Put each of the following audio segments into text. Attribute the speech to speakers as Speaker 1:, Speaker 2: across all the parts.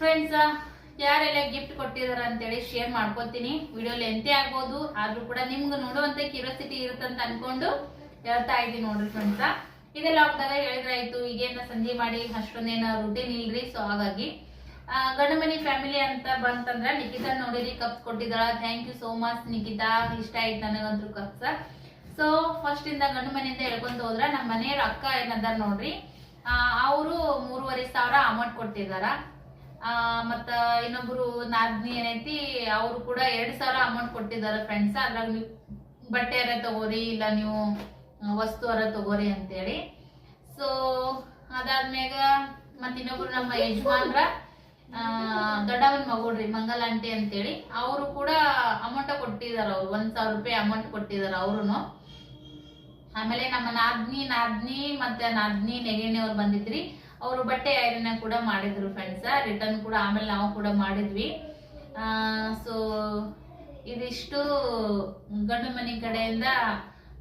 Speaker 1: Friends ಯಾರೆಲ್ಲ gift ಕೊಟ್ಟಿದಾರ ಅಂತೇಳಿ share ಮಾಡ್ಕೊತೀನಿ. ವಿಡಿಯೋ ಎಂತೆ ಆಗ್ಬೋದು, ಆದ್ರೂ ಕೂಡ ನಿಮ್ಗೆ ನೋಡುವಂತ ಕ್ಯೂರಿಯಾಸಿಟಿ ಇರುತ್ತಂತ ಅನ್ಕೊಂಡು ಹೇಳ್ತಾ ಇದ್ದೀನಿ ನೋಡ್ರಿ ಫ್ರೆಂಡ್ಸ್ ಇದೆಲ್ಲ ಹೋಗ್ದಾಗ ಹೇಳಿದ್ರಾಯ್ತು, ಈಗೇನ ಸಂಜೆ ಮಾಡಿ, ಅಷ್ಟೊಂದೇನ ರುಟೀನ್ ಇಲ್ರಿ ಸೊ ಹಾಗಾಗಿ ಗಂಡು ಮನಿ ಫ್ಯಾಮಿಲಿ ಅಂತ ಬಂತಂದ್ರ ನಿಖಿತಾ ನೋಡಿರಿ cups ಕೊಟ್ಟಿದ್ದಾಳ. Thank you so much Nikita. ಇಷ್ಟ ಆಯ್ತು ನನಗಂತೂ ಕಪ್ಸ ಸೊ ಫಸ್ಟ್ ಇಂದ ಗಂಡು ಮನೆಯಿಂದ ಹೇಳ್ಕೊಂತ ಹೋದ್ರ ನಮ್ಮ ಮನೆಯವ್ರ ಅಕ್ಕ ಏನದಾರ ನೋಡ್ರಿ ಅವರು ಮೂರುವರೆ ಸಾವಿರ ಅಮೌಂಟ್ ಕೊಟ್ಟಿದಾರ ಮತ್ತ ಇನ್ನೊಬ್ರು ನಾದ್ನಿ ಏನೈತಿ ಅವರು ಕೂಡ ಎರಡ್ ಸಾವಿರ ಅಮೌಂಟ್ ಕೊಟ್ಟಿದಾರ ಫ್ರೆಂಡ್ಸ್ ಅದ್ರಾಗ ನೀವು ಬಟ್ಟೆ ಅರ ತಗೋರಿ ಇಲ್ಲ ನೀವು ಆ, ವಸ್ತು ಅರ ತಗೋರಿ ಅಂತೇಳಿ. ಸೊ ಅದಾದ್ಮ್ಯಾಗ ಮತ್ತ ಇನ್ನೊಬ್ರು ನಮ್ಮ ಯಜಮಾನ್ರ ಆ, ದೊಡ್ಡವನ್ ಮಗೋಡ್ರಿ ಮಂಗಲ್ ಆಂಟಿ ಅಂತೇಳಿ ಅವರು ಕೂಡ ಅಮೌಂಟ್ ಕೊಟ್ಟಿದಾರ ಅವ್ರು. ಒಂದ್ ಸಾವಿರ ರೂಪಾಯಿ ಅಮೌಂಟ್ ಕೊಟ್ಟಿದಾರ ಅವ್ರು ಆಮೇಲೆ ನಮ್ಮ ನಾದ್ನಿ ನಾದ್ನಿ ಮತ್ತೆ ನಾದ್ನಿ ನೆಗೆಣ್ಣೆ ಅವ್ರು ಬಂದಿದ್ರಿ. ಅವರು ಬಟ್ಟೆ ಐರನ್ ಕೂಡ ಮಾಡಿದ್ರು ಫ್ರೆಂಡ್ಸ್ ರಿಟರ್ನ್ ಕೂಡ ಆಮೇಲೆ ನಾವು ಕೂಡ ಮಾಡಿದ್ವಿ. ಸೊ ಇದಿಷ್ಟು ಗಂಡು ಮನೆ ಕಡೆಯಿಂದ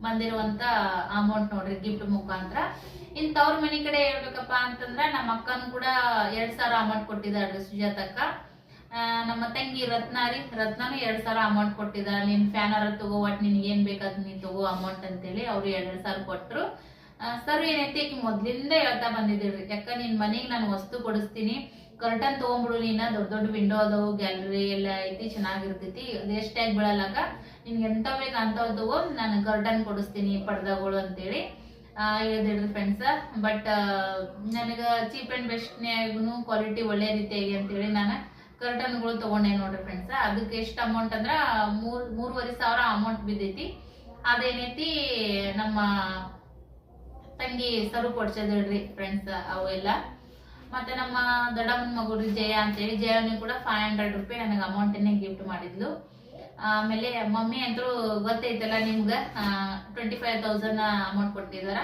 Speaker 1: ಬಂದಿರುವಂತ ಅಮೌಂಟ್ ನೋಡ್ರಿ ಗಿಫ್ಟ್ ಮುಖಾಂತರ. ಇನ್ ತವ್ರ ಮನೆ ಕಡೆ ಹೇಳ್ಬೇಕಪ್ಪ ಅಂತಂದ್ರ ನಮ್ಮ ಅಕ್ಕನು ಕೂಡ ಎರಡ್ ಸಾವಿರ ಅಮೌಂಟ್ ಕೊಟ್ಟಿದ್ದಾರೆ ಸುಜಾತಕ್ಕ. ನಮ್ಮ ತಂಗಿ ರತ್ನಾರಿ ರತ್ನಾನು ಎರಡ್ ಸಾವಿರ ಅಮೌಂಟ್ ಕೊಟ್ಟಿದ್ದಾರೆ ನೀನ್ ಫ್ಯಾನರ ತಗೋ, ಒಟ್ ನಿನ್ಗೆ ಏನ್ ಬೇಕಾದ್ ನೀನ್ ತಗೋ ಅಮೌಂಟ್ ಅಂತೇಳಿ ಅವ್ರು ಎರಡ್ ಸಾವಿರ ಕೊಟ್ರು. ಸರ್, ಏನೈತೆ ಆಕಿ ಮೊದ್ಲಿಂದ ಹೇಳ್ತಾ ಬಂದಿದ್ದೀರಿ. ಯಾಕ, ನಿನ್ ಮನೆಗೆ ನಾನು ವಸ್ತು ಕೊಡಿಸ್ತೀನಿ. ಕರ್ಟನ್ ತಗೊಂಡ್ಬಿಡು ನೀನ. ದೊಡ್ಡ ದೊಡ್ಡ ವಿಂಡೋ ಅದಾವು ಗ್ಯಾಲರಿ ಎಲ್ಲ ಐತಿ, ಚೆನ್ನಾಗಿರ್ತೈತಿ. ಅದು ಎಷ್ಟಾಗಿ ಬೀಳಲ್ಲಕ ನಿನ್ಗೆ ಎಂತ ಬೇಕು ಅಂತ ತಗೋ, ನಾನು ಕರ್ಟನ್ ಕೊಡಿಸ್ತೀನಿ ಪಡ್ದಗಳು ಅಂತೇಳಿ ಹೇಳಿದ್ರಿ ಫ್ರೆಂಡ್ಸ್ ಬಟ್ ನನಗೆ ಚೀಪ್ ಆ್ಯಂಡ್ ಬೆಸ್ಟ್ನಾಗೂ ಕ್ವಾಲಿಟಿ ಒಳ್ಳೆ ರೀತಿಯಾಗಿ ಅಂತೇಳಿ ನಾನು ಕರ್ಟನ್ಗಳು ತಗೊಂಡೆ ನೋಡ್ರಿ ಫ್ರೆಂಡ್ಸ್ ಅದಕ್ಕೆ ಎಷ್ಟು ಅಮೌಂಟ್ ಅಂದ್ರೆ, ಮೂರು, ಮೂರುವರೆ ಸಾವಿರ ಅಮೌಂಟ್ ಬಿದ್ದೈತಿ. ಅದೇನೈತಿ, ನಮ್ಮ ತಂಗಿ ಸರು ಹೇಳ್ರಿ ಫ್ರೆಂಡ್ಸ್ ಅವೆಲ್ಲ ಮತ್ತೆ ನಮ್ಮ ದೊಡ್ಡಮ್ಮನ ಮಗಳು ಜಯ ಅಂತೇಳಿ. ಜಯನು ಕೂಡ ಫೈವ್ ಹಂಡ್ರೆಡ್ ರೂಪಾಯಿ ನನಗೆ ಅಮೌಂಟನ್ನೇ ಗಿಫ್ಟ್ ಮಾಡಿದ್ಲು. ಆಮೇಲೆ ಮಮ್ಮಿ ಅಂತೂ ಗೊತ್ತೈತಲ್ಲ ನಿಮ್ಗೆ ಟ್ವೆಂಟಿ ಫೈವ್ ತೌಸಂಡ್ ಅಮೌಂಟ್ ಕೊಟ್ಟಿದಾರ.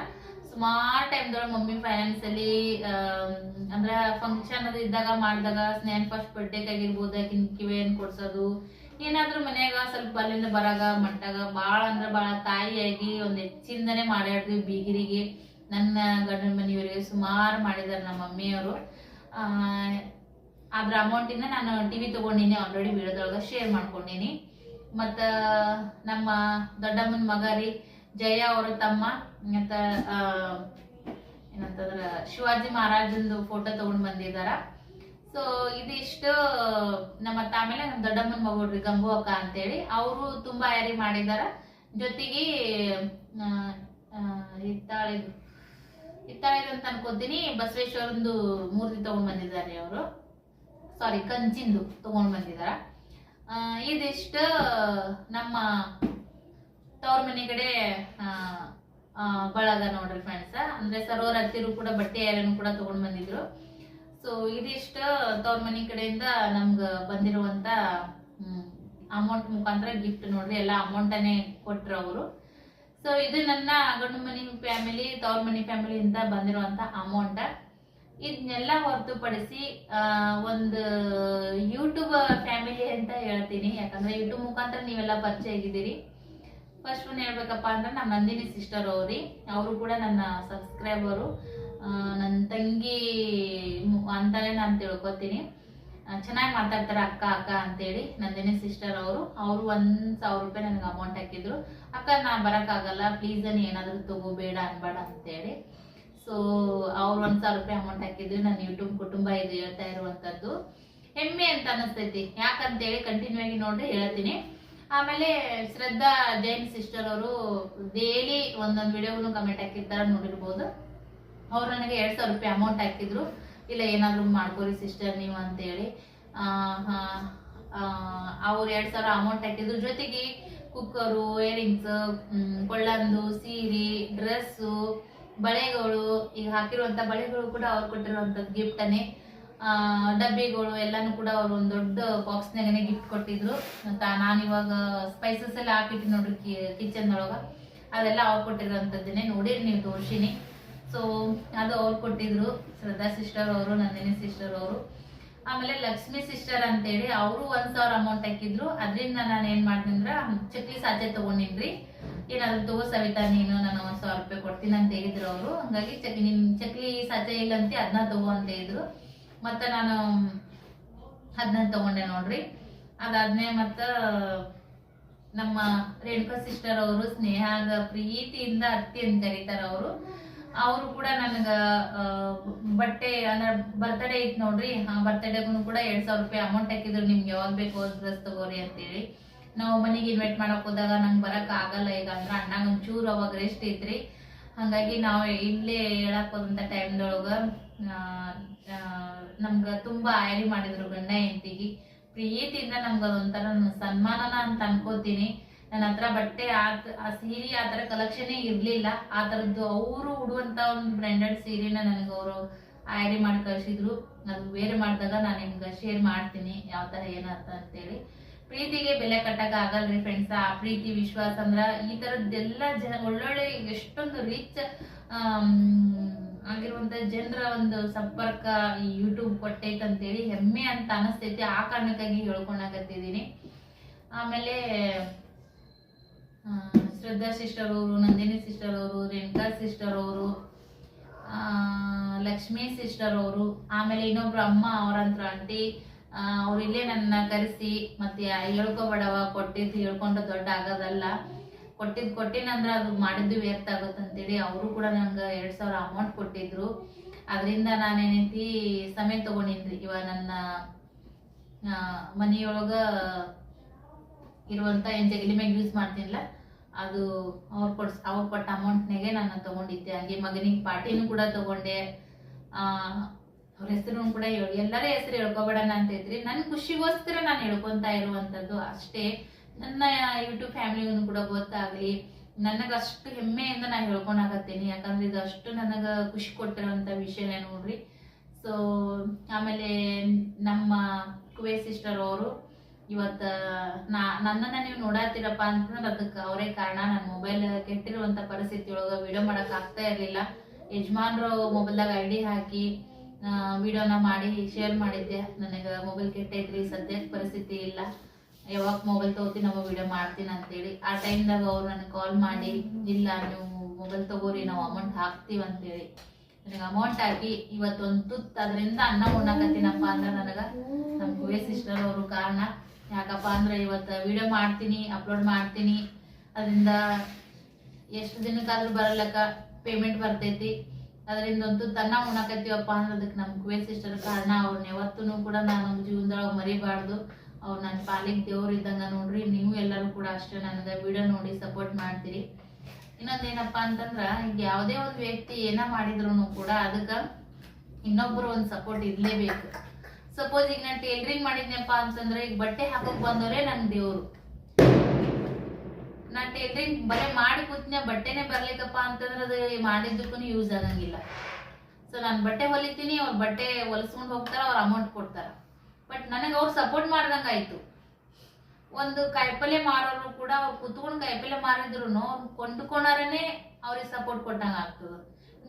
Speaker 1: ಟೈಮ್ ಟೈಮ್ದೊಳಗೆ ಮಮ್ಮಿ ಫೈನಾನ್ಸ್ ಅಲ್ಲಿ ಅಂದ್ರೆ ಫಂಕ್ಷನ್ ಅದು ಇದ್ದಾಗ ಮಾಡಿದಾಗ ಸ್ನೇಹ ಫಸ್ಟ್ ಬರ್ಡೇಕ್ ಆಗಿರ್ಬೋದು ಕಿವೇನ್ ಕೊಡ್ಸೋದು ಏನಾದ್ರೂ ಮನ್ಯಾಗ ಸ್ವಲ್ಪ ಅಲ್ಲಿಂದ ಬರಾಗ, ಮಟ್ಟಾಗ ಬಾಳ ಅಂದ್ರೆ ಬಾಳ ತಾಯಿಯಾಗಿ ಒಂದ್ ಹೆಚ್ಚಿಂದನೇ ಮಾಡ್ಯಾಡ್ರಿ ಬೀಗಿರಿಗೆ. ನನ್ನ ಗಂಡನ ಮನೆಯವರಿಗೆ ಸುಮಾರು ಮಾಡಿದಾರೆ ನಮ್ಮ ಮಮ್ಮಿಯವರು. ಅದ್ರ ಇಂದ ನಾನು ಟಿವಿ ತಗೊಂಡಿನಿ ಆಲ್ರೆಡಿ ವಿಡಿಯೋದೊಳಗ ಶೇರ್ ಮಾಡ್ಕೊಂಡಿನಿ. ಮತ್ತ ನಮ್ಮ ದೊಡ್ಡಮ್ಮನ ಮಗ ರೀ, ಜಯ ಅವರ ತಮ್ಮ, ಮತ್ತ ಏನಂತಂದ್ರೆ ಶಿವಾಜಿ ಮಹಾರಾಜಂದು ಫೋಟೋ ತಗೊಂಡ್ ಬಂದಿದಾರ. ಸೊ ಇದಿಷ್ಟು ನಮ್ಮ ತಾಮೇಲೆ ನಮ್ಮ ದೊಡ್ಡಮ್ಮನ ಮಗುಡ್ರಿ ಗಂಗು ಅಕ್ಕ ಅಂತೇಳಿ ಅವರು ತುಂಬಾ ಯಾರಿ ಮಾಡಿದಾರ. ಜೊತೆಗೆ ಹಿತ್ತಾಳಿದು ಹಿತ್ತಾಳಿದು ಅಂತ ಅನ್ಕೋತೀನಿ. ಬಸವೇಶ್ವರಂದು ಮೂರ್ತಿ ತಗೊಂಡ್ ಬಂದಿದ್ದಾರೆ ಅವರು. ಸಾರಿ ಕಂಚಿಂದು ತಗೊಂಡ್ ಬಂದಿದಾರ. ಇದಿಷ್ಟು, ನಮ್ಮ ತವ್ರ ಮನೆ ಕಡೆ ಬಳಗ ನೋಡ್ರಿ ಫ್ರೆಂಡ್ಸ್ ಅಂದ್ರೆ ಸರೋವರ ಹತ್ತಿರು ಕೂಡ ಬಟ್ಟೆ ಯಾರನ್ನು ಕೂಡ ತಗೊಂಡ್ ಬಂದಿದ್ರು. ಸೊ ಇದಿಷ್ಟ ತವ್ರ ಮನೆ ಕಡೆಯಿಂದ ನಮ್ಗ ಬಂದಿರುವಂತ ಅಮೌಂಟ್ ಮುಖಾಂತರ ಗಿಫ್ಟ್ ನೋಡ್ರಿ, ಎಲ್ಲ ಅಮೌಂಟನ್ನೇ ಕೊಟ್ರು ಅವರು. ಸೊ ಇದು ನನ್ನ ಗಂಡು ಮನಿ ಫ್ಯಾಮಿಲಿ ತವ್ರ ಮನಿ ಫ್ಯಾಮಿಲಿ ಇಂದ ಬಂದಿರುವಂತ ಅಮೌಂಟ್ ಇದನ್ನೆಲ್ಲ ಹೊರತುಪಡಿಸಿ ಒಂದು ಯೂಟ್ಯೂಬ್ ಫ್ಯಾಮಿಲಿ ಅಂತ ಹೇಳ್ತೀನಿ. ಯಾಕಂದ್ರೆ ಯೂಟ್ಯೂಬ್ ಮುಖಾಂತರ ನೀವೆಲ್ಲ ಪರಿಚಯ ಆಗಿದ್ದೀರಿ. ಫಸ್ಟ್ ಒನ್ ಹೇಳ್ಬೇಕಪ್ಪ ಅಂದ್ರೆ, ನಮ್ಮ ನಂದಿನಿ ಸಿಸ್ಟರ್ ಅವ್ರಿ. ಅವರು ಕೂಡ ನನ್ನ ಸಬ್ಸ್ಕ್ರೈಬರು ನನ್ನ ತಂಗಿ ಅಂತಾನೆ ನಾನು ತಿಳ್ಕೊತೀನಿ. ಚೆನ್ನಾಗಿ ಮಾತಾಡ್ತಾರೆ ಅಕ್ಕ ಅಕ್ಕ ಅಂತೇಳಿ. ನಂದಿನಿ ಸಿಸ್ಟರ್ ಅವರು. ಅವರು ಒಂದ್ ಸಾವಿರ ರೂಪಾಯಿ ನನಗೆ ಅಮೌಂಟ್ ಹಾಕಿದ್ರು. ಅಕ್ಕ ನಾನು ಬರೋಕ್ಕಾಗಲ್ಲ. ಪ್ಲೀಸ್ ನೀ ಏನಾದರೂ ತಗೋಬೇಡ ಅನ್ಬೇಡ ಅಂತೇಳಿ. ಸೊ ಅವ್ರು ಒಂದು ಸಾವಿರ ರೂಪಾಯಿ ಅಮೌಂಟ್ ಹಾಕಿದ್ರು. ನನ್ನ ಯೂಟ್ಯೂಬ್ ಕುಟುಂಬ ಇದು ಹೇಳ್ತಾ ಇರುವಂಥದ್ದು ಹೆಮ್ಮೆ ಅಂತ ಅನಿಸ್ತೈತಿ. ಯಾಕಂತೇಳಿ ಕಂಟಿನ್ಯೂ ಆಗಿ ನೋಡ್ರಿ ಹೇಳ್ತೀನಿ. ಆಮೇಲೆ ಶ್ರದ್ಧಾ ಜೈನ್ ಸಿಸ್ಟರ್ ಅವರು ಡೈಲಿ ಒಂದೊಂದು ವಿಡಿಯೋಗೂ ಕಮೆಂಟ್ ಹಾಕಿರ್ತಾರ ನೋಡಿರ್ಬೋದು. ಅವ್ರು ನನಗೆ ಎರಡು ಸಾವಿರ ರೂಪಾಯಿ ಅಮೌಂಟ್ ಹಾಕಿದ್ರು. ಇಲ್ಲ, ಏನಾದರೂ ಮಾಡ್ಕೋರಿ ಸಿಸ್ಟರ್ ನೀವು ಅಂತೇಳಿ. ಅವ್ರು ಎರಡು ಸಾವಿರ ಅಮೌಂಟ್ ಹಾಕಿದ್ರು. ಜೊತೆಗೆ ಕುಕ್ಕರು ಇಯರಿಂಗ್ಸ್ ಕೊಳ್ಳಂದು, ಸೀರೆ ಡ್ರೆಸ್ಸು ಬಳೆಗಳು, ಈಗ ಹಾಕಿರುವಂಥ ಬಳೆಗಳು ಕೂಡ ಅವ್ರು ಕೊಟ್ಟಿರುವಂಥದ್ದು ಗಿಫ್ಟನ್ನೇ ಡಬ್ಬಿಗಳು ಎಲ್ಲಾನು ಕೂಡ ಅವರು ಒಂದು ದೊಡ್ಡ ಬಾಕ್ಸ್ನಾಗೇ ಗಿಫ್ಟ್ ಕೊಟ್ಟಿದ್ರು. ಮತ್ತು ನಾನು ಇವಾಗ ಸ್ಪೈಸಸ್ ಎಲ್ಲ ಹಾಕಿಟ್ಟು ನೋಡ್ರಿ ಕಿಚನ್ ಒಳಗೆ. ಅದೆಲ್ಲ ಅವ್ರು ಕೊಟ್ಟಿರೋಂಥದ್ದನ್ನೇ ನೋಡಿರಿ ನೀವು ತೋರ್ಸಿನಿ. ಸೊ ಅದು ಅವ್ರು ಕೊಟ್ಟಿದ್ರು. ಶ್ರದ್ಧಾ ಸಿಸ್ಟರ್ ಅವರು, ನಂದಿನಿ ಸಿಸ್ಟರ್ ಅವರು. ಆಮೇಲೆ ಲಕ್ಷ್ಮಿ ಸಿಸ್ಟರ್ ಅಂತೇಳಿ ಅವರು ಒಂದ್ ಸಾವಿರ ಅಮೌಂಟ್ ಹಾಕಿದ್ರು. ಅದರಿಂದ ನಾನು ಏನ್ ಮಾಡಿದ್ರ ಚಕ್ಲಿ ಸಾಚೆ ತಗೊಂಡಿನ್ರಿ. ಏನಾದ್ರು ತಗೋ ಸವಿತಾ, ನೀನು ನಾನು ಒಂದ್ ಸಾವಿರ ರೂಪಾಯಿ ಕೊಡ್ತೀನಿ ಅಂತ ಹೇಳಿದ್ರು ಅವರು. ಹಂಗಾಗಿ ಚಕ್ ನಿನ್ ಚಕ್ಲಿ ಸಾಚೆ ಇಲ್ಲಂತೆ ಅದನ್ನ ತಗೋ ಅಂತ ಹೇಳಿದ್ರು. ಮತ್ತೆ ನಾನು ಅದನ್ನ ತಗೊಂಡೆ ನೋಡ್ರಿ. ಅದಾದ್ಮೇಲೆ ಮತ್ತ ನಮ್ಮ ರೇಣುಕಾ ಸಿಸ್ಟರ್ ಅವರು ಸ್ನೇಹ ಪ್ರೀತಿಯಿಂದ ಅತ್ತಿ ಅಂತ ಕರೀತಾರ ಅವರು. ಅವರು ಕೂಡ ನನಗ ಬಟ್ಟೆ ಅಂದ್ರೆ ಬರ್ತ್ಡೇ ಐತ್ ನೋಡ್ರಿ. ಬರ್ತಡೇಗೂ ಕೂಡ ಎರಡ್ ಸಾವಿರ ರೂಪಾಯಿ ಅಮೌಂಟ್ ಹಾಕಿದ್ರು. ನಿಮ್ಗೆ ಯಾವಾಗ ಬೇಕು ಡ್ರೆಸ್ ತಗೋರಿ ಅಂತೇಳಿ. ನಾವು ಮನೆಗೆ ಇನ್ವೈಟ್ ಮಾಡಕ್ ಹೋದಾಗ ನಂಗೆ ಬರಕ್ ಆಗಲ್ಲ. ಈಗ ಅಂದ್ರೆ ಅಣ್ಣಾಗ ಒಂಚೂರು ಅವಾಗ ರೆಸ್ಟ್ ಐತ್ರಿ. ಹಂಗಾಗಿ ನಾವು ಇಲ್ಲೇ ಹೇಳಕ್ ಹೋದಂತ ಟೈಮ್ದೊಳಗ ನಮ್ಗ ತುಂಬಾ ಆಯರಿ ಮಾಡಿದ್ರು ಗಂಡ ಹೆಂಡತಿಗೆ. ಪ್ರೀತಿಯಿಂದ ನಮ್ಗೆ ಅದೊಂಥರ ಸನ್ಮಾನನ ಅಂತ ಅನ್ಕೋತೀನಿ ನನ್ನ ಹತ್ರ ಬಟ್ಟೆ ಆ ಸೀರೆ ಆ ಥರ ಕಲೆಕ್ಷನೇ ಇರ್ಲಿಲ್ಲ. ಆ ಥರದ್ದು ಅವರು ಉಡುವಂತ ಒಂದು ಬ್ರ್ಯಾಂಡೆಡ್ ಸೀರೆನ ನನಗೆ ಅವರು ಐಡಿ ಮಾಡಿ ಕಳ್ಸಿದ್ರು. ಅದು ವೇರ್ ಮಾಡಿದಾಗ ನಾನು ನಿಮ್ಗೆ ಶೇರ್ ಮಾಡ್ತೀನಿ ಯಾವ ಥರ ಏನಂತ ಅಂತೇಳಿ. ಪ್ರೀತಿಗೆ ಬೆಲೆ ಕಟ್ಟಕ್ ಆಗಲ್ರಿ ಫ್ರೆಂಡ್ಸ್ ಆ. ಪ್ರೀತಿ, ವಿಶ್ವಾಸ ಅಂದ್ರ ಈ ತರದ್ದೆಲ್ಲ ಜನ ಒಳ್ಳೊಳ್ಳೆ ಎಷ್ಟೊಂದು ರಿಚ್ ಆಗಿರುವಂತ ಜನರ ಒಂದು ಸಂಪರ್ಕ ಈ ಯೂಟ್ಯೂಬ್ ಕೊಟ್ಟೈತೆ ಅಂತೇಳಿ ಹೆಮ್ಮೆ ಅಂತ ಅನಿಸ್ತೈತಿ. ಆ ಕಾರಣಕ್ಕಾಗಿ ಹೇಳ್ಕೊಳಕತ್ತಿದೀನಿ ಆಮೇಲೆ ಶ್ರದ್ಧಾ ಸಿಸ್ಟರ್ ಅವರು, ನಂದಿನಿ ಸಿಸ್ಟರ್ ಅವರು, ರೇಣುಕಾ ಸಿಸ್ಟರ್ ಅವರು ಲಕ್ಷ್ಮೀ ಸಿಸ್ಟರ್ ಅವರು, ಆಮೇಲೆ ಇನ್ನೊಬ್ರು ಅಮ್ಮ ಅವರಂತ್ರ ಆಂಟಿ ಅವ್ರು ಇಲ್ಲೇ ನನ್ನ ಕರೆಸಿ, ಮತ್ತೆ ಹೇಳ್ಕೊಬೇಡವ ಕೊಟ್ಟಿದ್ದು ಹೇಳ್ಕೊಂಡು ದೊಡ್ಡ ಆಗೋದಲ್ಲ. ಕೊಟ್ಟಿದ್ದು ಕೊಟ್ಟಿನಂದ್ರೆ ಅದು ಮಾಡಿದ್ದು ವ್ಯರ್ಥ ಆಗುತ್ತೆ ಅಂತೇಳಿ ಅವರು ಕೂಡ ನಂಗೆ ಎರಡು ಸಾವಿರ ಅಮೌಂಟ್ ಕೊಟ್ಟಿದ್ರು. ಅದರಿಂದ ನಾನೇನೈತಿ ಸಮಯ ತೊಗೊಂಡಿನ್ರಿ. ಇವಾಗ ನನ್ನ ಮನೆಯೊಳಗ ಇರುವಂತ ಏನ್ ಜಗಲಿ ಮ್ಯಾಗ ಯೂಸ್ ಮಾಡ್ತೀನಿಲ್ಲ, ಅದು ಅವ್ರು ಕೊಡ್ಸ್, ಅವ್ರು ಕೊಟ್ಟ ಅಮೌಂಟ್ನಾಗೆ ನಾನು ತಗೊಂಡಿದ್ದೆ. ಹಂಗೆ ಮಗನಿಗೆ ಪಾರ್ಟಿನೂ ಕೂಡ ತಗೊಂಡೆ. ಆ, ಅವ್ರ ಹೆಸರು ಕೂಡ ಹೇಳಿ, ಎಲ್ಲರ ಹೆಸರು ಹೇಳ್ಕೊಬೇಡಣ ಅಂತ ಇದ್ರಿ. ನನ್ನ ಖುಷಿಗೋಸ್ಕರ ನಾನು ಹೇಳ್ಕೊಂತ ಇರುವಂತದ್ದು ಅಷ್ಟೇ. ನನ್ನ ಯೂಟ್ಯೂಬ್ ಫ್ಯಾಮಿಲಿಗೂ ಕೂಡ ಗೊತ್ತಾಗ್ಲಿ. ನನಗ ಅಷ್ಟು ಹೆಮ್ಮೆಯಿಂದ ನಾನು ಹೇಳ್ಕೊಳಕತ್ತೀನಿ ಯಾಕಂದ್ರೆ ಇದು ಅಷ್ಟು ನನಗ ಖುಷಿ ಕೊಟ್ಟಿರೋಂಥ ವಿಷಯನೇ ನೋಡ್ರಿ. ಸೊ ಆಮೇಲೆ ನಮ್ಮ ಕುವೆ ಸಿಸ್ಟರ್ ಅವರು ಇವತ್ತ ನಾ ನನ್ನನ್ನ ನೀವು ನೋಡಾತಿರಪ್ಪ ಅಂತಂದ್ರೆ ಅದಕ್ಕೆ ಅವರೇ ಕಾರಣ. ನನ್ನ ಮೊಬೈಲ್ ಕೆಟ್ಟಿರುವಂತ ಪರಿಸ್ಥಿತಿ ಒಳಗ ವಿಡಿಯೋ ಮಾಡಕ್ ಆಗ್ತಾ ಇರ್ಲಿಲ್ಲ. ಯಜಮಾನ್ರು ಮೊಬೈಲ್ದಾಗ ಐ ಡಿ ಹಾಕಿ ವಿಡಿಯೋನ ಮಾಡಿ ಶೇರ್ ಮಾಡಿದ್ದೆ. ನನಗೆ ಮೊಬೈಲ್ ಕೆಟ್ಟೈತ್ರಿ ಸದ್ಯಕ್ಕೆ ಪರಿಸ್ಥಿತಿ ಇಲ್ಲ. ಯಾವಾಗ ಮೊಬೈಲ್ ತಗೋತಿ ನಾವು ವಿಡಿಯೋ ಮಾಡ್ತೀನಿ ಅಂತೇಳಿ. ಆ ಟೈಮ್ದಾಗ ಅವ್ರು ನನಗೆ ಕಾಲ್ ಮಾಡಿ, ಇಲ್ಲ ನೀವು ಮೊಬೈಲ್ ತಗೋರಿ, ನಾವು ಅಮೌಂಟ್ ಹಾಕ್ತೀವಿ ಅಂತೇಳಿ. ನನಗೆ ಅಮೌಂಟ್ ಹಾಕಿ ಇವತ್ತೊಂದು ತುತ್ತು ಅದರಿಂದ ಅನ್ನ ಉಣ್ಣಕತ್ತೀನಪ್ಪ ಅಂದ್ರೆ ನನಗೆ ನಮ್ಮ ಕುವೆ ಸಿಸ್ಟರ್ ಅವರು ಕಾರಣ. ಯಾಕಪ್ಪ ಅಂದ್ರೆ ಇವತ್ತು ವಿಡಿಯೋ ಮಾಡ್ತೀನಿ ಅಪ್ಲೋಡ್ ಮಾಡ್ತೀನಿ. ಅದರಿಂದ ಎಷ್ಟು ದಿನಕ್ಕಾದ್ರೂ ಬರಲಕ್ಕ ಪೇಮೆಂಟ್ ಬರ್ತೈತಿ. ಅದರಿಂದ ಒಂದು ತನ್ನ ಉಣಕತ್ತೀವಪ್ಪ ಅಂದ್ರೆ ಅದಕ್ಕೆ ನಮ್ಮ ಕುವೆ ಸಿಸ್ಟರ್ ಕಾರಣ ಅವ್ರನ್ನ ಯಾವತ್ತೂ ಕೂಡ ನಾನು ಜೀವನದೊಳಗೆ ಮರಿಬಾರ್ದು. ಅವ್ರು ನನ್ನ ಪಾಲಿಗೆ ದೇವ್ರು ಇದ್ದಂಗ ನೋಡ್ರಿ, ನೀವು ಎಲ್ಲರೂ ಕೂಡ ಅಷ್ಟೇ ನನಗೆ ವಿಡಿಯೋ ನೋಡಿ ಸಪೋರ್ಟ್ ಮಾಡ್ತೀರಿ. ಇನ್ನೊಂದೇನಪ್ಪ ಅಂತಂದ್ರೆ, ಈಗ ಯಾವುದೇ ಒಂದು ವ್ಯಕ್ತಿ ಏನ ಮಾಡಿದ್ರು ಕೂಡ ಅದಕ್ಕೆ ಇನ್ನೊಬ್ಬರು ಒಂದು ಸಪೋರ್ಟ್ ಇರ್ಲೇಬೇಕು. ಸಪೋಸ್ ಈಗ ನಾನು ಟೇಲರಿಂಗ್ ಮಾಡಿದ್ನಪ್ಪ ಅಂತಂದ್ರೆ ಈಗ ಬಟ್ಟೆ ಹಾಕಕ್ ಬಂದವರೇ ನನ್ ದೇವ್ರು. ನಾನು ಟೇಲರಿಂಗ್ ಬರೇ ಮಾಡಿ ಕೂತ್ನ ಬಟ್ಟೆನೆ ಬರ್ಲಿಕ್ಕಪ್ಪ ಅಂತಂದ್ರೆ ಅದು ಮಾಡಿದ್ದಕ್ಕೂ ಯೂಸ್ ಆಗಂಗಿಲ್ಲ. ಸೊ ನಾನು ಬಟ್ಟೆ ಹೊಲಿತೀನಿ, ಅವ್ರ ಬಟ್ಟೆ ಹೊಲಿಸ್ಕೊಂಡು ಹೋಗ್ತಾರ, ಅವ್ರ ಅಮೌಂಟ್ ಕೊಡ್ತಾರ. ಬಟ್ ನನಗೆ ಅವ್ರು ಸಪೋರ್ಟ್ ಮಾಡ್ದಂಗ ಒಂದು ಕಾಯಿಪಲ್ಯ ಮಾರೋರು ಕೂಡ ಅವ್ರು ಕುತ್ಕೊಂಡು ಕಾಯಿಪಲ್ಯ ಮಾರಿದ್ರು ಕೊಂಡ್ಕೊಂಡಾರನೆ ಅವ್ರಿಗೆ ಸಪೋರ್ಟ್ ಕೊಟ್ಟಂಗೆ ಆಗ್ತದ.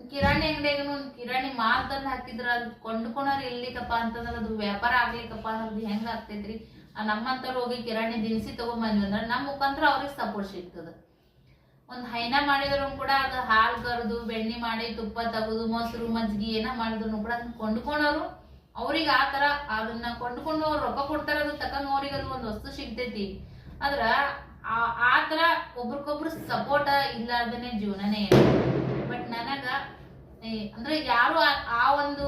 Speaker 1: ಕಿರಾಣಿ ಅಂಗಡಿಯಾಗನು ಒಂದು ಕಿರಾಣಿ ಮಾರ್ದಲ್ಲಿ ಹಾಕಿದ್ರ ಅದು ಕೊಂಡ್ಕೊಳೋರು ಇರ್ಲಿಕ್ಕಪ್ಪ ಅಂತಂದ್ರೆ ಅದು ವ್ಯಾಪಾರ ಆಗ್ಲಿಕ್ಕಪ್ಪ ಅನ್ನೋದು ಹೆಂಗ್ ಆಗ್ತೈತ್ರಿ? ನಮ್ಮಂತವ್ರು ಹೋಗಿ ಕಿರಾಣಿ ದಿನಸಿ ತಗೊಂಬಂದ್ವಿ ಅಂದ್ರೆ ನಮ್ಮ ಮುಖಾಂತರ ಅವ್ರಿಗೆ ಸಪೋರ್ಟ್ ಸಿಗ್ತದ. ಒಂದ್ ಹೈನ ಮಾಡಿದ್ರು ಕೂಡ ಅದು ಹಾಲು ಕರೆದು ಬೆಣ್ಣೆ ಮಾಡಿ, ತುಪ್ಪ ತಗದು, ಮೊಸರು ಮಜ್ಜಿಗೆ ಏನ ಮಾಡಿದ್ರು ಕೂಡ ಅದನ್ನ ಕೊಂಡ್ಕೊಳೋರು ಅವ್ರಿಗೆ ಆ ತರ ಅದನ್ನ ಕೊಂಡ್ಕೊಂಡು ಅವ್ರು ರೊಕ್ಕ ಕೊಡ್ತಾರ ಅದು ತಕೊಂಡ್ ಅವ್ರಿಗೆ ಅದು ಒಂದು ವಸ್ತು ಸಿಗ್ತೈತಿ. ಆದ್ರ ಆ- ತರ ಒಬ್ರಿಗೊಬ್ರು ಸಪೋರ್ಟ್ ಇಲ್ಲಾರ್ದನೆ ಜೀವನನೇ ಬಟ್ ನನಗ ಅಂದ್ರೆ ಯಾರು ಆ- ಒಂದು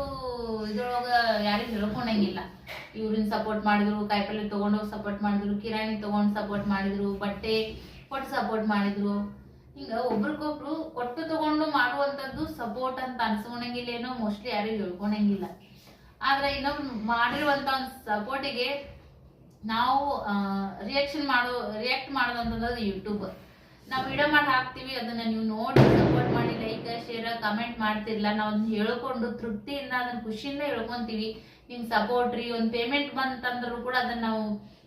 Speaker 1: ಇದ್ರೊಳಗ ಯಾರಿಗೂ ಹೇಳ್ಕೊಂಡಂಗಿಲ್ಲ ಇವ್ರನ್ನ ಸಪೋರ್ಟ್ ಮಾಡಿದ್ರು, ಕಾಯಿಪಲ್ಲೆ ತಗೊಂಡೋಗಿ ಸಪೋರ್ಟ್ ಮಾಡಿದ್ರು, ಕಿರಾಣಿ ತಗೊಂಡ್ ಸಪೋರ್ಟ್ ಮಾಡಿದ್ರು, ಬಟ್ಟೆ ಕೊಟ್ಟು ಸಪೋರ್ಟ್ ಮಾಡಿದ್ರು. ಹಿಂಗ ಒಬ್ರಿಗೊಬ್ರು ಕೊಟ್ಟು ತಗೊಂಡು ಮಾಡುವಂತದ್ದು ಸಪೋರ್ಟ್ ಅಂತ ಅನ್ಸ್ಕೊಂಡಂಗಿಲ್ಲ ಏನೋ ಮೋಸ್ಟ್ಲಿ ಯಾರಿಗೂ ಹೇಳ್ಕೊಂಡಂಗಿಲ್ಲ ಆದ್ರೆ ಇನ್ನೊಬ್ರು ಮಾಡಿರುವಂತ ಒಂದು ಸಪೋರ್ಟಿಗೆ ನಾವು ರಿಯಾಕ್ಷನ್ ಮಾಡೋ ರಿಯಾಕ್ಟ್ ಮಾಡೋದಂತಂದ್ರೆ ಯೂಟ್ಯೂಬ್ ನಾವು ವಿಡಿಯೋ ಮಾಡಿ ಹಾಕ್ತಿವಿ, ಅದನ್ನ ನೀವು ನೋಡಿ ಸಪೋರ್ಟ್ ಲೈಕ್ ಶೇರ್ ಕಮೆಂಟ್ ಮಾಡ್ತಿರ್ಲ ನಾವು ಹೇಳ್ಕೊಂಡು ತೃಪ್ತಿಯಿಂದ ಅದನ್ನ ಖುಷಿಯಿಂದ ಹೇಳ್ಕೊಂತೀವಿ. ನಿಮ್ ಸಪೋರ್ಟ್ ರೀ, ಒಂದು ಪೇಮೆಂಟ್ ಬಂತಂದ್ರು ಕೂಡ ಅದನ್ನ ನಾವು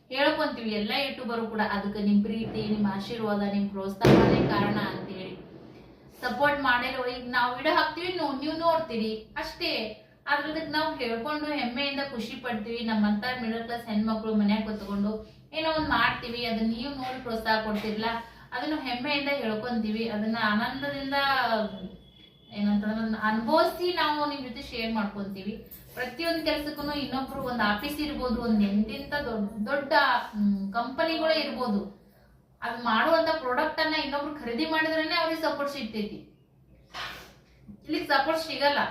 Speaker 1: ಹೇಳ್ಕೊಂತೀವಿ. ಎಲ್ಲ ಯೂಟ್ಯೂಬರು ಕೂಡ ಅದಕ್ಕೆ ನಿಮ್ ಪ್ರೀತಿ, ನಿಮ್ ಆಶೀರ್ವಾದ, ನಿಮ್ ಪ್ರೋತ್ಸಾಹನೇ ಕಾರಣ ಅಂತೇಳಿ. ಸಪೋರ್ಟ್ ಮಾಡಿರೋ, ಈಗ ನಾವು ವಿಡಿಯೋ ಹಾಕ್ತಿವಿ ನೀವು ನೀವು ನೋಡ್ತೀರಿ. ಅಷ್ಟೇ. ಅದ್ರದಕ್ಕೆ ನಾವು ಹೇಳ್ಕೊಂಡು ಹೆಮ್ಮೆಯಿಂದ ಖುಷಿ ಪಡ್ತೀವಿ. ನಮ್ಮಂತ ಮಿಡಲ್ ಕ್ಲಾಸ್ ಹೆಣ್ಮಕ್ಳು ಮನ್ಯಾಗ ಕೂತ್ಕೊಂಡು ಏನೋ ಒಂದ್ ಮಾಡ್ತೀವಿ. ಅದನ್ನ ನೀವು ನೋಡಿ ಪ್ರೋತ್ಸಾಹ ಕೊಡ್ತಿರ್ಲ ಅದನ್ನ ಹೆಮ್ಮೆಯಿಂದ ಹೇಳ್ಕೊಂತೀವಿ. ಅದನ್ನ ಆನಂದದಿಂದ ಏನಂತಂದ್ರೆ ಅನುಭವಿಸಿ ನಾವು ನಿಮ್ ಜೊತೆ ಶೇರ್ ಮಾಡ್ಕೊಂತೀವಿ. ಪ್ರತಿಯೊಂದು ಕೆಲ್ಸಕ್ಕೂ ಇನ್ನೊಬ್ರು ಒಂದು ಆಫೀಸ್ ಇರ್ಬೋದು, ಒಂದು ಎಂತೆಂತ ದೊಡ್ಡ ದೊಡ್ಡ ಕಂಪನಿಗಳೇ ಇರ್ಬೋದು. ಅದು ಮಾಡುವಂತ ಪ್ರಾಡಕ್ಟ್ ಅನ್ನ ಇನ್ನೊಬ್ರು ಖರೀದಿ ಮಾಡಿದ್ರೇನೆ ಅವ್ರಿಗೆ ಸಪೋರ್ಟ್ ಸಿಗ್ತೈತಿ. ಇಲ್ಲಿ ಸಪೋರ್ಟ್ ಸಿಗಲ್ಲ.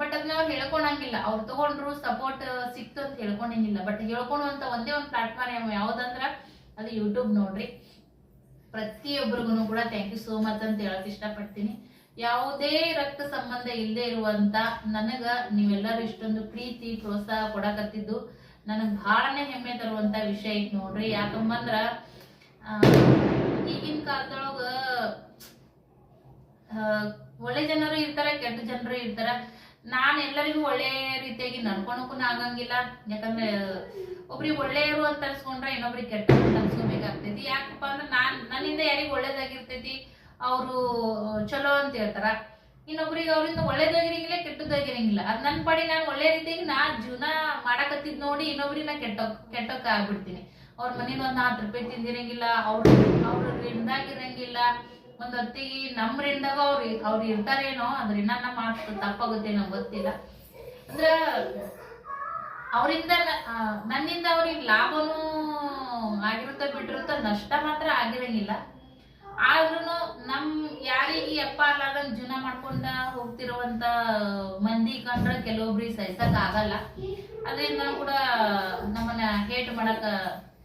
Speaker 1: ಬಟ್ ಅದನ್ನ ಅವ್ರು ಹೇಳ್ಕೊಳಂಗಿಲ್ಲ ಅವ್ರು ತಗೊಂಡ್ರು ಸಪೋರ್ಟ್ ಸಿಕ್ತು ಅಂತ ಹೇಳ್ಕೊಂಡಂಗಿಲ್ಲ. ಬಟ್ ಹೇಳ್ಕೊಳುವಂತ ಒಂದೇ ಒಂದು ಪ್ಲಾಟ್ಫಾರ್ಮ್ ಯಾವ್ದಂದ್ರ ಅದು ಯೂಟ್ಯೂಬ್ ನೋಡ್ರಿ. ಪ್ರತಿಯೊಬ್ಬರಿಗೂ ಕೂಡ ಥ್ಯಾಂಕ್ ಯು ಸೋ ಮಚ್ ಅಂತ ಹೇಳಕ್ ಇಷ್ಟಪಡ್ತೀನಿ. ಯಾವುದೇ ರಕ್ತ ಸಂಬಂಧ ಇಲ್ಲದೆ ಇರುವಂತ ನನಗ ನೀವೆಲ್ಲರೂ ಇಷ್ಟೊಂದು ಪ್ರೀತಿ, ಪ್ರೋತ್ಸಾಹ ಕೊಡಕತ್ತಿದ್ದು, ನನಗ್ ಬಹಳನೇ ಹೆಮ್ಮೆ ತರುವಂತ ವಿಷಯ ಐತಿ ನೋಡ್ರಿ. ಯಾಕಂಬಂದ್ರ ಈಗಿನ ಕಾಲದೊಳಗ ಒಳ್ಳೆ ಜನರು ಇರ್ತಾರ, ಕೆಟ್ಟ ಜನರು ಇರ್ತಾರ. ನಾನ್ ಎಲ್ಲರಿಗೂ ಒಳ್ಳೆ ರೀತಿಯಾಗಿ ನಡ್ಕೊಳಕ್ಕೂ ಆಗಂಗಿಲ್ಲ. ಯಾಕಂದ್ರೆ ಒಬ್ರಿಗೆ ಒಳ್ಳೆಯರು ಅಂತ ಅನ್ಸ್ಕೊಂಡ್ರೆ ಇನ್ನೊಬ್ರಿಗೆ ಕೆಟ್ಟ ಅಂತ ಯಾಕಪ್ಪ ಅಂದ್ರೆ ನಾನ್, ನನ್ನಿಂದ ಯಾರಿಗೂ ಒಳ್ಳೇದಾಗಿರ್ತೈತಿ, ಅವರು ಚಲೋ ಅಂತ ಹೇಳ್ತಾರ. ಇನ್ನೊಬ್ರಿಗೆ ಅವರಿಂದ ಒಳ್ಳೇದಾಗಿರಂಗಿಲ್ಲ, ಕೆಟ್ಟದಾಗಿರಂಗಿಲ್ಲ. ಅದ್ ನನ್ ಪಡಿ ನಾನು ಒಳ್ಳೆ ರೀತಿಯಾಗಿ ನಾ ಜೀವನ ಮಾಡಾಕತ್ತಿದ್ ನೋಡಿ ಇನ್ನೊಬ್ರಿಗೆ ನಾ ಕೆಟ್ಟ ಕೆಟ್ಟಕ್ಕ ಆಗ್ಬಿಡ್ತೀನಿ. ಅವ್ರ ಮನೇಲಿ ಒಂದ್ ನಾಲ್ಕು ರೂಪಾಯಿ ತಿಂದಿರಂಗಿಲ್ಲ, ಅವ್ರ ಅವ್ರ ರಿಂದಾಗಿರಂಗಿಲ್ಲ ಒಂದ್ ಹೊತ್ತಿಗೆ ನಮ್ರಿಂದಾಗ ಅವ್ರ ಅವ್ರು ಇರ್ತಾರೇನೋ ಅದ್ರಿಂದ ನಮ್ಮ ತಪ್ಪಾಗುತ್ತೆ ನಂಗೆ ಗೊತ್ತಿಲ್ಲ. ಅಂದ್ರ ಅವರಿಂದ ನನ್ನಿಂದ ಅವ್ರಿಗೆ ಲಾಭನೂ ಆಗಿರುತ್ತೆ ಬಿಟ್ಟಿರುತ್ತೆ ನಷ್ಟ ಮಾತ್ರ ಆಗಿರಂಗಿಲ್ಲ. ಆದ್ರೂ ನಮ್ ಯಾರಿಗೆ ಅಪ್ಪ ಅಲ್ಲಾರ್ದಂಗ್ ಜೀವನ ಮಾಡ್ಕೊಂಡ ಹೋಗ್ತಿರುವಂತ ಮಂದಿ ಕಂಡ್ರೆ ಕೆಲವೊಬ್ರಿಗೆ ಸಹಿಸಕ್ ಆಗಲ್ಲ. ಅದರಿಂದ ಕೂಡ ನಮ್ಮನ್ನ ಹೇಟ್ ಮಾಡಕ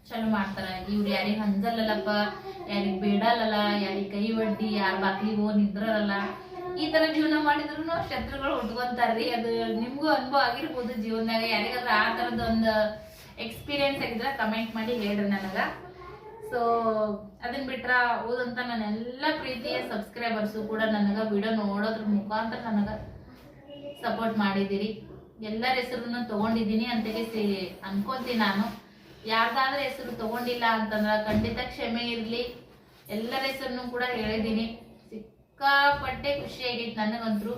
Speaker 1: ಚಲೋ ಮಾಡ್ತಾರ. ಇವ್ರು ಯಾರಿಗೆ ಹಂಜಲ್ಲಲ್ಲಪ್ಪ ಯಾರಿಗೆ ಬೇಡಲ್ಲಲ್ಲ, ಯಾರಿಗೆ ಕೈ ಒಡ್ಡಿ, ಯಾರ ಬಾಕ್ಲಿಗೆ ಹೋಗಿ ನಿದ್ರಲ್ಲ ಈ ತರ ಜೀವನ ಮಾಡಿದ್ರು ಶತ್ರುಗಳು ಹುಟ್ಕೊಂತಾರ್ರಿ ಅದು ನಿಮ್ಗೂ ಅನುಭವ ಆಗಿರ್ಬೋದು ಜೀವನದಾಗ. ಯಾರಿಗಾದ್ರೂ ಆ ತರದ ಒಂದು ಎಕ್ಸ್ಪೀರಿಯನ್ಸ್ ಆಗಿದ್ರೆ ಕಮೆಂಟ್ ಮಾಡಿ ಹೇಳ್ರಿ ನನಗ. ಸೊ ಅದನ್ ಬಿಟ್ರ ಓದಂತ ನನ್ನೆಲ್ಲ ಪ್ರೀತಿಯ ಸಬ್ಸ್ಕ್ರೈಬರ್ಸು ಕೂಡ ನನಗ ವಿಡಿಯೋ ನೋಡೋದ್ರ ಮುಖಾಂತರ ನನಗ ಸಪೋರ್ಟ್ ಮಾಡಿದಿರಿ ಎಲ್ಲರ ಹೆಸರನ್ನು ತಗೊಂಡಿದ್ದೀನಿ ಅಂತ ಅನ್ಕೊಂತೀನಿ ನಾನು. ಯಾರ್ದಾದ್ರ ಹೆಸರು ತಗೊಂಡಿಲ್ಲ ಅಂತಂದ್ರ ಖಂಡಿತ ಕ್ಷಮೆ ಇರ್ಲಿ. ಎಲ್ಲರ ಹೆಸರನ್ನು ಕೂಡ ಹೇಳಿದೀನಿ ಸಿಕ್ಕಾಪಟ್ಟೆ ಖುಷಿ ಆಗೈತಿ ನನಗಂತ್ರು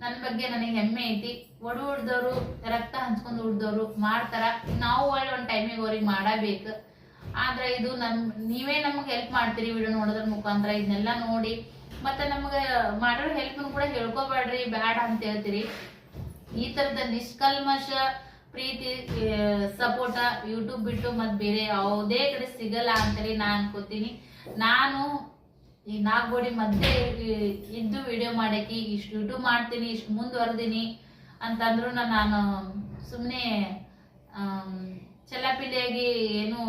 Speaker 1: ನನ್ನ ಬಗ್ಗೆ ನನಗೆ ಹೆಮ್ಮೆ ಐತಿ. ಒಡು ಹುಡ್ದವ್ರು ರಕ್ತ ಹಂಚ್ಕೊಂಡು ಹುಡ್ದವ್ರು ಮಾಡ್ತಾರ. ನಾವು ಒಳ್ಳೆ ಒಂದು ಟೈಮಿಗೆ ಅವ್ರಿಗೆ ಮಾಡಬೇಕು. ಆದ್ರೆ ಇದು ನಮ್ ನೀವೇ ನಮ್ಗೆ ಹೆಲ್ಪ್ ಮಾಡ್ತೀರಿ ವಿಡಿಯೋ ನೋಡೋದ್ರ ಮುಖಾಂತರ. ಇದನ್ನೆಲ್ಲ ನೋಡಿ. ಮತ್ತೆ ನಮ್ಗೆ ಮಾಡಿರೋ ಹೆಲ್ಪ್ ಕೂಡ ಹೇಳ್ಕೊಬೇಡ್ರಿ. ಬ್ಯಾಡ ಅಂತ ಹೇಳ್ತೀರಿ. ಈ ತರದ ನಿಷ್ಕಲ್ಮಶ ಪ್ರೀತಿ ಸಪೋರ್ಟ ಯೂಟ್ಯೂಬ್ ಬಿಟ್ಟು ಮತ್ತೆ ಬೇರೆ ಯಾವುದೇ ಕಡೆ ಸಿಗಲ್ಲ ಅಂತೇಳಿ ನಾ ಅನ್ಕೋತೀನಿ. ನಾನು ಈ ನಾಲ್ಕು ಮಧ್ಯೆ ಇದ್ದು ವಿಡಿಯೋ ಮಾಡಕ್ಕೆ ಇಷ್ಟು ಯೂಟ್ಯೂಬ್ ಮಾಡ್ತೀನಿ, ಇಷ್ಟು ಮುಂದುವರೆದೀನಿ ಅಂತಂದ್ರು ನಾನು ಸುಮ್ಮನೆ ಚಲ್ಲಪಿಲ್ಲಿಯಾಗಿ ಏನು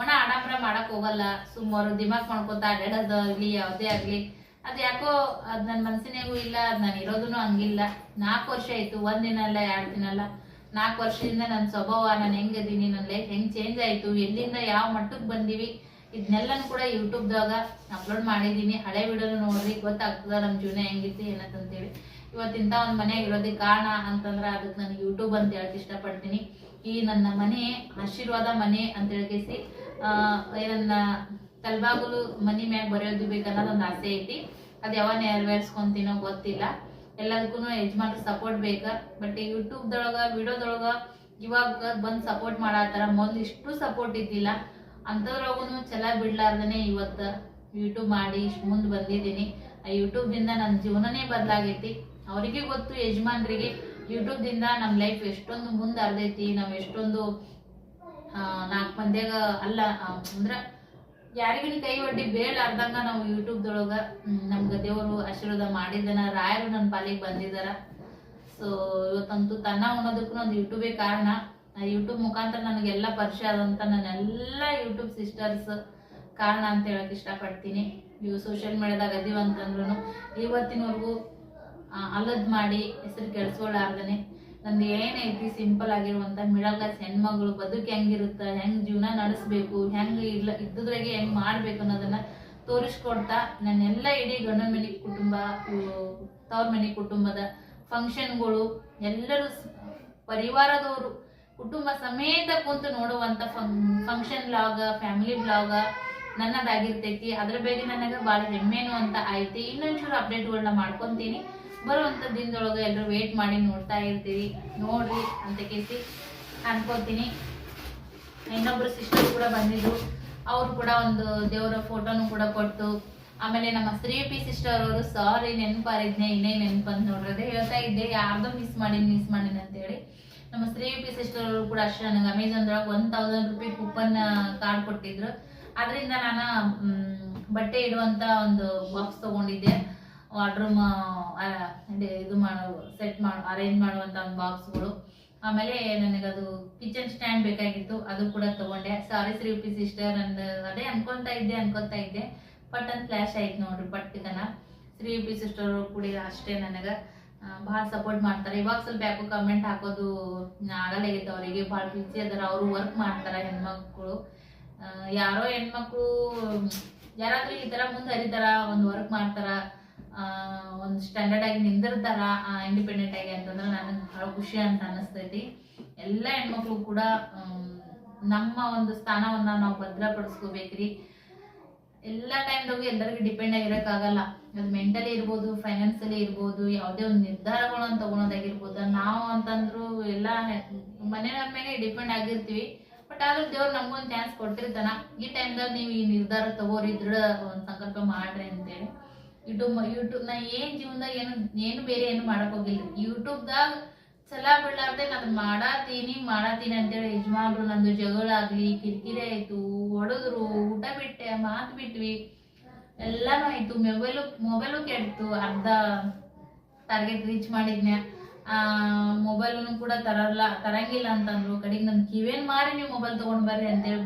Speaker 1: ಒಣ ಆಡಂಬರ ಮಾಡಕ್ ಹೋಗಲ್ಲ. ಸುಮ್ಮರು ದಿಮಾಕ್ ಮಾಡ್ಕೊತ ಅಡ್ಯಾಡೋದಾಗ್ಲಿ ಯಾವುದೇ ಆಗ್ಲಿ. ಅದು ಯಾಕೋ ಅದ್ ನನ್ನ ಮನ್ಸಿನಾಗೂ ಇಲ್ಲ, ಅದ್ ನಾನು ಇರೋದೂ ಹಂಗಿಲ್ಲ. ನಾಲ್ಕು ವರ್ಷ ಆಯ್ತು ಒಂದಿನಲ್ಲ ಎರಡು ದಿನ ಅಲ್ಲ. ನಾಲ್ಕು ವರ್ಷದಿಂದ ನನ್ನ ಸ್ವಭಾವ ನಾನು ಹೆಂಗದೀನಿ, ನನ್ನ ಲೈಫ್ ಹೆಂಗೆ ಚೇಂಜ್ ಆಯ್ತು, ಎಲ್ಲಿಂದ ಯಾವ ಮಟ್ಟಕ್ಕೆ ಬಂದೀವಿ ಇದನ್ನೆಲ್ಲನೂ ಕೂಡ ಯೂಟ್ಯೂಬ್ದಾಗ ಅಪ್ಲೋಡ್ ಮಾಡಿದೀನಿ ಹಳೆ ವಿಡಿಯೋ ನೋಡ್ರಿ, ಗೊತ್ತಾಗ್ತದ ನಮ್ಮ ಜೀವನ ಹೆಂಗಿತ್ತು, ಏನಂತಂತೇಳಿ. ಇವತ್ತಿಂತ ಒಂದು ಮನೆಗೆ ಇರೋದಕ್ಕೆ ಕಾರಣ ಅಂತಂದ್ರೆ ಅದಕ್ಕೆ ನಾನು ಯೂಟ್ಯೂಬ್ ಅಂತ ಹೇಳಕ್ ಇಷ್ಟಪಡ್ತೀನಿ. ಈ ನನ್ನ ಮನೆ, ಆಶೀರ್ವಾದ ಮನೆ ಅಂತ ಹೇಳ್ಕೇಸಿ ನನ್ನ ತಲ್ಬಾಗಲು ಮನೆ ಮ್ಯಾಗ ಬರೆಯೋದು ಬೇಕನ್ನೋದು ಒಂದು ಆಸೆ ಐತಿ. ಅದು ಯಾವ ನೆರವೇರಿಸ್ಕೊಂತೀನೋ ಗೊತ್ತಿಲ್ಲ. ಎಲ್ಲದಕ್ಕೂ ಯಜಮಾನ್ರ ಸಪೋರ್ಟ್ ಬೇಕಾ? ಬಟ್ ಯೂಟ್ಯೂಬ್ದೊಳಗ ವಿಡಿಯೋದೊಳಗ ಇವಾಗ ಬಂದು ಸಪೋರ್ಟ್ ಮಾಡತ್ತಾರ. ಮೊದ್ಲು ಇಷ್ಟು ಸಪೋರ್ಟ್ ಇದ್ದಿಲ್ಲ. ಅಂಥದ್ರೊಳಗೂ ಛಲ ಬಿಡ್ಲಾರ್ದನೆ ಇವತ್ತು ಯೂಟ್ಯೂಬ್ ಮಾಡಿ ಇಷ್ಟು ಮುಂದೆ ಬಂದಿದ್ದೀನಿ. ಆ ಯೂಟ್ಯೂಬ್ ದಿಂದ ನನ್ನ ಜೀವನನೇ ಬದಲಾಗೈತಿ. ಅವರಿಗೆ ಗೊತ್ತು ಯಜಮಾನ್ರಿಗೆ ಯೂಟ್ಯೂಬ್ ದಿಂದ ನಮ್ಮ ಲೈಫ್ ಎಷ್ಟೊಂದು ಮುಂದೆ ಅರ್ದೈತಿ. ನಾವು ಎಷ್ಟೊಂದು ನಾಲ್ಕು ಮಂದಿಯಾಗ ಅಲ್ಲ ಅಂದ್ರ ಯಾರಿಗೂ ಕೈ ಒಡ್ಡಿ ಬೇಳಾರ್ದಂಗ ನಾವು ಯೂಟ್ಯೂಬ್ದೊಳಗ ನಮ್ಗ ದೇವರು ಆಶೀರ್ವಾದ ಮಾಡಿದನ ರಾಯರು ನನ್ನ ಪಾಲಿಗೆ ಬಂದಿದಾರ. ಸೊ ಇವತ್ತಂತೂ ತನ್ನ ಉಣೋದಕ್ಕೂ ಒಂದು ಯೂಟ್ಯೂಬೇ ಕಾರಣ. ಯೂಟ್ಯೂಬ್ ಮುಖಾಂತರ ನನಗೆಲ್ಲ ಪರಿಚಯ ಆದಂತ ನನ್ನೆಲ್ಲ ಯೂಟ್ಯೂಬ್ ಸಿಸ್ಟರ್ಸ್ ಕಾರಣ ಅಂತ ಹೇಳಕ್ ಇಷ್ಟಪಡ್ತೀನಿ. ನೀವು ಸೋಷಿಯಲ್ ಮೀಡಿಯಾದಾಗ ಅದೀವ ಅಂತಂದ್ರು ಇವತ್ತಿನವರೆಗೂ ಅಲ್ಲದ್ ಮಾಡಿ, ಹೆಸರು ಕೆಡ್ಸ್ಕೊಳಾರ್ದನೆ ನಂದು ಏನೈತಿ ಸಿಂಪಲ್ ಆಗಿರುವಂತ ಮಿಡಲ್ ಕ್ಲಾಸ್ ಹೆಣ್ಮಗಳು ಬದುಕು ಹೆಂಗಿರುತ್ತ, ಹೆಂಗ್ ಜೀವನ ನಡೆಸ್ಬೇಕು, ಹೆಂಗ್ ಇಲ್ಲ, ಇದ್ದದ್ರಾಗೆ ಹೆಂಗ್ ಮಾಡ್ಬೇಕು ಅನ್ನೋದನ್ನ ತೋರಿಸ್ಕೊಡ್ತಾ ನನ್ನೆಲ್ಲ ಇಡೀ ಗಂಡ ಮನೆ ಕುಟುಂಬ ತವ್ರ ಮನೆ ಕುಟುಂಬದ ಫಂಕ್ಷನ್ಗಳು ಎಲ್ಲರೂ ಪರಿವಾರದವರು ಕುಟುಂಬ ಸಮೇತ ಕುಂತು ನೋಡುವಂತ ಫಂಕ್ಷನ್ ಬ್ಲಾಗ ಫ್ಯಾಮಿಲಿ ಬ್ಲಾಗ ನನ್ನದಾಗಿರ್ತೈತಿ. ಅದ್ರ ಬಗ್ಗೆ ನನಗೆ ಭಾಳ ಹೆಮ್ಮೆನು ಅಂತ ಐತಿ ಇನ್ನೊಂಚೂರು ಅಪ್ಡೇಟ್ಗಳನ್ನ ಮಾಡ್ಕೊಂತೀನಿ. ಬರುವಂತ ದಿನದೊಳಗೆ ಎಲ್ಲರೂ ವೇಟ್ ಮಾಡಿ ನೋಡ್ತಾ ಇರ್ತೀರಿ. ನೋಡ್ರಿ ಅಂತ ಕೇಸಿ ಅನ್ಕೋತೀನಿ. ಇನ್ನೊಬ್ರು ಸಿಸ್ಟರ್ ಕೂಡ ಬಂದಿದ್ರು. ಅವ್ರು ಕೂಡ ಒಂದು ದೇವರ ಫೋಟೋನು ಕೂಡ ಕೊಟ್ಟು, ಆಮೇಲೆ ನಮ್ಮ ಶ್ರೀ ಪಿ ಸಿಸ್ಟರ್ ಅವರು ಸಾರಿ ನೆನಪಾರಿದ್ನೆ, ಇನ್ನೇ ನೆನಪಂತ ಅಂತ ನೋಡ್ರಿ ಅದೇ ಹೇಳ್ತಾ ಇದ್ದೆ. ಯಾರ್ದು ಮಿಸ್ ಮಾಡೀನಿ ಮಿಸ್ ಮಾಡೀನಿ ಅಂತೇಳಿ ನಮ್ಮ ಶ್ರೀ ಪಿ ಸಿಸ್ಟರ್ ಅವರು ಕೂಡ ಅಷ್ಟೇ ನನಗೆ ಅಮೆಝಾನ್ದೊಳಗೆ one thousand rupee coupon card ಕೊಟ್ಟಿದ್ರು. ಅದರಿಂದ ನಾನು ಬಟ್ಟೆ ಇಡುವಂತ ಒಂದು ಬಾಕ್ಸ್ ತಗೊಂಡಿದ್ದೆ. ವಾರ್ಡ್ರೂಮ್ ಇದು ಮಾಡೋ ಸೆಟ್ ಮಾಡೋ ಅರೇಂಜ್ ಮಾಡುವಂತ ಒಂದು ಬಾಕ್ಸ್ಗಳು ಆಮೇಲೆ ನನಗದು ಕಿಚನ್ ಸ್ಟ್ಯಾಂಡ್ ಬೇಕಾಗಿತ್ತು, ಅದು ಕೂಡ ತಗೊಂಡೆ. ಸಾರಿ ಶ್ರೀ ಪಿ ಸಿಸ್ಟರ್ ನಂದು ಅದೇ ಅನ್ಕೊಂತಾ ಇದ್ದೆ ಅನ್ಕೊಂತಾ ಇದ್ದೆ. ಪಟ್ ಅಂತ ಫ್ಲಾಶ್ ಆಯ್ತು ನೋಡ್ರಿ ಪಟ್ಟಿಗನ ಶ್ರೀ ಪಿ ಸಿಸ್ಟರ್ ಕೂಡ ಅಷ್ಟೇ ನನಗೆ ಭಾಳ ಸಪೋರ್ಟ್ ಮಾಡ್ತಾರೆ. ಇವಾಗ ಸ್ವಲ್ಪ ಯಾಕೋ ಕಮೆಂಟ್ ಹಾಕೋದು ಆಗಲಾಗೈತೆ ಅವರಿಗೆ, ಭಾಳ ಬಿಸಿ ಅದರ. ಅವರು ವರ್ಕ್ ಮಾಡ್ತಾರೆ ಹೆಣ್ಮಕ್ಳು. ಯಾರೋ ಹೆಣ್ಮಕ್ಳು, ಯಾರಾದ್ರೂ ಈ ಥರ ಮುಂದೆ ಹರಿತಾರ, ಒಂದು ವರ್ಕ್ ಮಾಡ್ತಾರ. ಒಂದು ಸ್ಟ್ಯಾಂಡರ್ಡ್ ಆಗಿ ನಿಂದಿರ್ತಾರ ಇಂಡಿಪೆಂಡೆಂಟ್ ಆಗಿ ಅಂತಂದ್ರೆ ನನಗೆ ಬಹಳ ಖುಷಿ ಅಂತ ಅನಿಸ್ತೈತಿ. ಎಲ್ಲ ಹೆಣ್ಮಕ್ಳು ಕೂಡ ನಮ್ಮ ಒಂದು ಸ್ಥಾನವನ್ನ ನಾವು ಭದ್ರಪಡಿಸ್ಕೋಬೇಕ್ರಿ. ಎಲ್ಲ ಟೈಮ್ದಾಗೂ ಎಲ್ಲರಿಗೂ ಡಿಪೆಂಡ್ ಆಗಿರೋಕ್ಕಾಗಲ್ಲ. ಅದು ಮೆಂಟಲಿ ಇರ್ಬೋದು ಫೈನಾನ್ಸಲಿ ಇರ್ಬೋದು, ಯಾವುದೇ ಒಂದು ನಿರ್ಧಾರಗಳನ್ನ ತಗೊಳೋದಾಗಿರ್ಬೋದು. ನಾವು ಅಂತಂದ್ರು ಎಲ್ಲ ಮನೆಯವ್ರ ಮೇಲೆ ಡಿಪೆಂಡ್ ಆಗಿರ್ತೀವಿ. ಬಟ್ ಆದ್ರೂ ದೇವ್ರು ನಮ್ಗೊಂದು ಚಾನ್ಸ್ ಕೊಟ್ಟಿರ್ತಾನ. ಈ ಟೈಮ್ದಾಗ ನೀವು ಈ ನಿರ್ಧಾರ ತಗೋರಿ, ದೃಢ ಒಂದು ಸಂಕಲ್ಪ ಮಾಡ್ರಿ ಅಂತೇಳಿ. ಯೂಟ್ಯೂಬ್ ಯೂಟ್ಯೂಬ್ ನಾ ಏನ್ ಜೀವನದಾಗ ಏನು ಏನು ಬೇರೆ ಏನು ಮಾಡಕ್ ಹೋಗಿಲ್ಲ. ಯೂಟ್ಯೂಬ್ದಾಗ ಛಲ ಬಿಡ್ಲಾರ್ದೆ ನಾನು ಮಾಡಾತೀನಿ ಮಾಡಾತೀನಿ ಅಂತೇಳಿ ಯಜಮಾನ್ರು, ನಂದು ಜಗಳ ಆಗ್ಲಿ, ಕಿರಿಕಿರಿ ಆಯ್ತು, ಹೊಡೆದ್ರು, ಊಟ ಬಿಟ್ಟೆ, ಮಾತು ಬಿಟ್ವಿ, ಎಲ್ಲಾನು ಆಯ್ತು. ಮೊಬೈಲು ಮೊಬೈಲು ಕೆಡ್ತು, ಅರ್ಧ ಟಾರ್ಗೆಟ್ ರೀಚ್ ಮಾಡಿದ್ನೆ ಆ ಮೊಬೈಲನ್ನು ಕೂಡ ತರಲ್ಲ, ತರಂಗಿಲ್ಲ ಅಂತಂದ್ರು. ಕಡೆಗೆ ನನ್ ಕಿವೇನ್ ಮಾಡಿ ನೀವು ಮೊಬೈಲ್ ತಗೊಂಡ್ ಬರ್ರಿ ಅಂತೇಳಿ